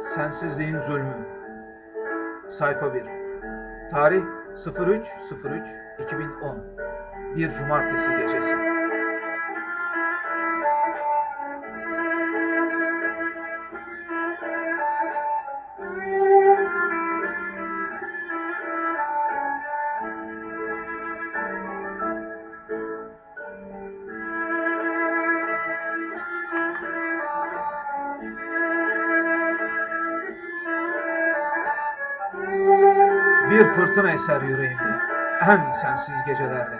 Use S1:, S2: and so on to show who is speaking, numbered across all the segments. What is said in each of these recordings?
S1: Sensizliğin zulmü. Sayfa 1. Tarih 03.03.2010. Bir cumartesi gecesi. Bir fırtına eser yüreğimde, en sensiz gecelerde.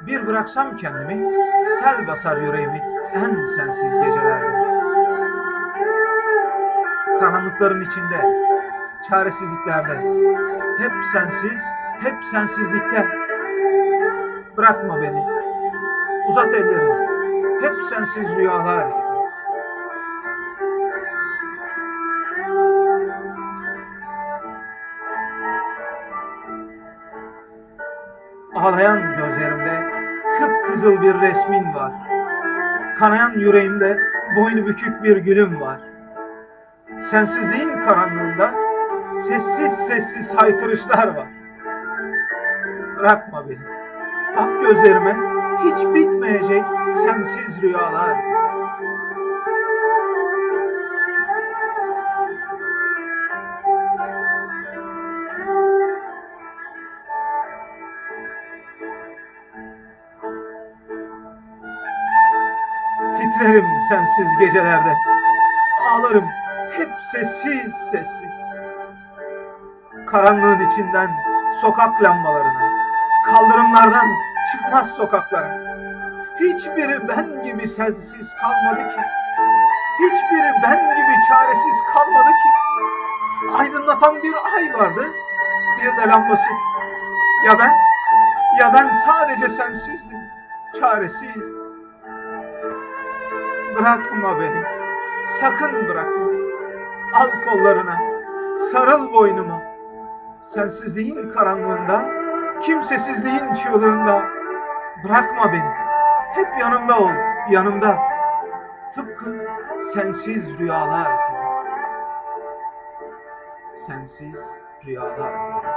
S1: Bir bıraksam kendimi, sel basar yüreğimi en sensiz gecelerde. Karanlıkların içinde, çaresizliklerde, hep sensiz, hep sensizlikte. Bırakma beni, uzat ellerini, hep sensiz rüyalar Ağlayan gözlerimde kıpkızıl bir resmin var. Kanayan yüreğimde boynu bükük bir gülüm var. Sensizliğin karanlığında sessiz sessiz haykırışlar var. Bırakma beni. Bak gözlerime hiç bitmeyecek sensiz rüyalar. Titrerim sensiz gecelerde. Ağlarım hep sessiz sessiz. Karanlığın içinden sokak lambalarına, kaldırımlardan çıkmaz sokaklara. Hiçbiri ben gibi sensiz kalmadı ki. Hiçbiri ben gibi çaresiz kalmadı ki. Aydınlatan bir ay vardı, bir de lambası. Ya ben? Ya ben sadece sensizdim, çaresiz. Bırakma beni. Sakın bırakma. Al kollarına. Sarıl boynuma. Sensizliğin karanlığında, kimsesizliğin çığlığında. Bırakma beni. Hep yanımda ol, yanımda. Tıpkı sensiz rüyalar gibi. Sensiz rüyalar gibi.